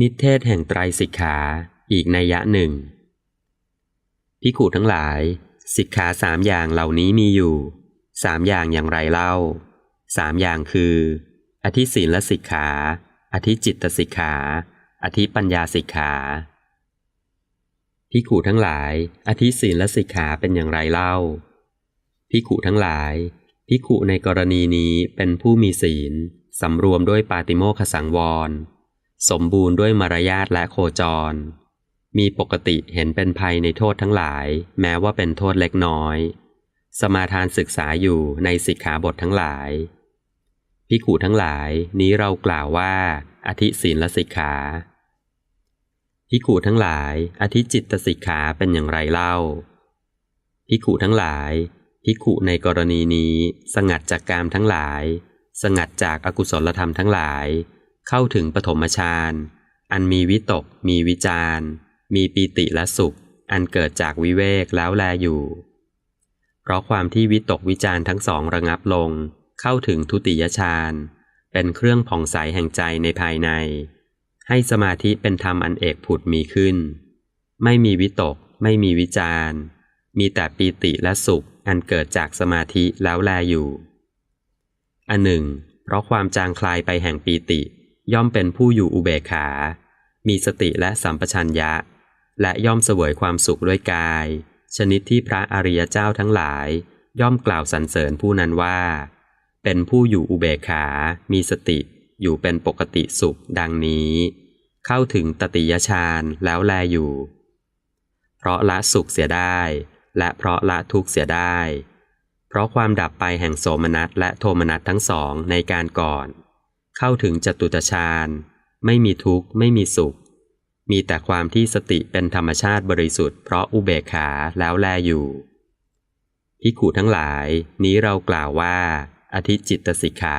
นิเทศแห่งไตรสิกขาอีกนัยยะหนึ่งพิขูทั้งหลาย สิกขาสามอย่างเหล่านี้มีอยู่สามอย่างอย่างไรเล่าสามอย่างคือ อธิศีลสิกขา อธิจิตสิกขา อธิปัญญาสิกขาพิขูทั้งหลาย อธิศีลสิกขาเป็นอย่างไรเล่าพิขูทั้งหลายพิขูในกรณีนี้เป็นผู้มีศีลสำรวมด้วยปาติโมขสังวร สมบูรณ์ด้วยมารยาทและโคจร มีปกติเห็นเป็นภัยในโทษทั้งหลาย แม้ว่าเป็นโทษเล็กน้อย สมาทานศึกษาอยู่ในสิกขาบททั้งหลายพิขูทั้งหลายนี้เรากล่าวว่า อธิศีลสิกขาพิขูทั้งหลาย อธิจิตสิกขาเป็นอย่างไรเล่าพิขูทั้งหลายพิกขุในกรณีนี้ สงัดจากกามทั้งหลาย สงัดจากอากุศลธรรมทั้งหลาย เข้าถึงปฐมฌานอันมีวิตก มีวิจารมีปีติและสุข อันเกิดจากวิเวกแล้วแลอยู่ เพราะความที่วิตกวิจารทั้งสองระงับลง เข้าถึงทุติยฌานเป็นเครื่องผ่องใสแห่งใจในภายใน ให้สมาธิเป็นธรรมอันเอกผุดมีขึ้น ไม่มีวิตก ไม่มีวิจารมีแต่ปีติและสุข อันเกิดจากสมาธิแล้วแลอยู่ อันหนึ่ง เพราะความจางคลายไปแห่งปีติ ย่อมเป็นผู้อยู่อุเบกขา มีสติและสัมปชัญญะ และย่อมเสวยความสุขด้วยกาย ชนิดที่พระอริยเจ้าทั้งหลาย ย่อมกล่าวสรรเสริญผู้นั้นว่า เป็นผู้อยู่อุเบกขา มีสติ อยู่เป็นปกติสุขดังนี้ เข้าถึงตติยฌานแล้วแลอยู่ เพราะละสุขเสียได้ และเพราะละทุกข์เสียได้ เพราะความดับไปแห่งโสมนัสและโทมนัสทั้งสองในการก่อน เข้าถึงจตุตฌานไม่มีทุกข์ไม่มีสุข มีแต่ความที่สติเป็นธรรมชาติบริสุทธิ์เพราะอุเบกขาแล้วแลอยู่พิขูทั้งหลายนี้เรากล่าวว่า อธิจิตสิกขา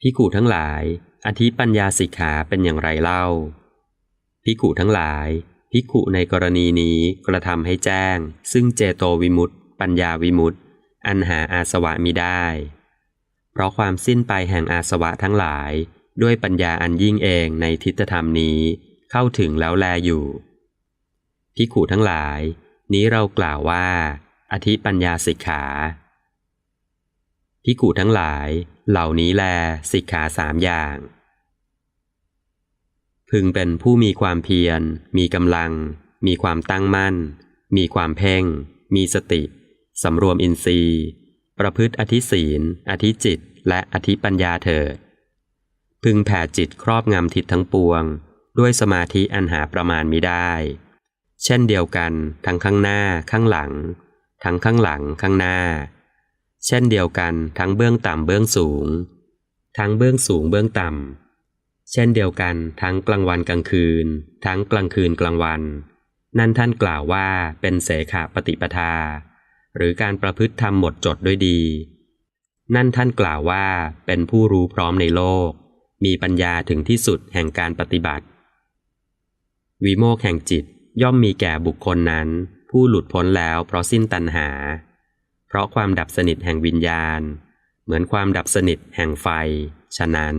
พิขูทั้งหลาย อธิปัญญาสิกขาเป็นอย่างไรเล่าพิขูทั้งหลายภิขุในกรณีนี้กระทำให้แจ้ง ซึ่งเจโตวิมุตต์ปัญญาวิมุตต์อันหาอาสวะมิได้ เพราะความสิ้นไปแห่งอาสวะทั้งหลาย ด้วยปัญญาอันยิ่งเองในทิฏฐธรรมนี้เข้าถึงแล้วแลอยู่ภิขุทั้งหลาย นี้เรากล่าวว่า อธิปัญญาสิกขาภิขุทั้งหลาย เหล่านี้แลสิกขาสามอย่าง พึงเป็นผู้มีความเพียร มีกำลัง มีความตั้งมั่น มีความเพ่ง มีสติ สำรวมอินทรีย์ ประพฤติอธิศีล อธิจิต และอธิปัญญาเถิด พึงแผ่จิตครอบงำทิศทั้งปวง ด้วยสมาธิอันหาประมาณมิได้ เช่นเดียวกัน ทั้งข้างหน้าข้างหลัง ทั้งข้างหลังข้างหน้า เช่นเดียวกันทั้งเบื้องต่ำเบื้องสูง ทั้งเบื้องสูงเบื้องต่ำ เช่นเดียวกันทั้งกลางวันกลางคืน ทั้งกลางคืนกลางวัน นั่นท่านกล่าวว่าเป็นเสขาปฏิปทา หรือการประพฤติธรรมหมดจดด้วยดี นั่นท่านกล่าวว่าเป็นผู้รู้พร้อมในโลก มีปัญญาถึงที่สุดแห่งการปฏิบัติ วิโมกแห่งจิตย่อมมีแก่บุคคลนั้น ผู้หลุดพ้นแล้วเพราะสิ้นตัณหา เพราะความดับสนิทแห่งวิญญาณ เหมือนความดับสนิทแห่งไฟ ฉะนั้น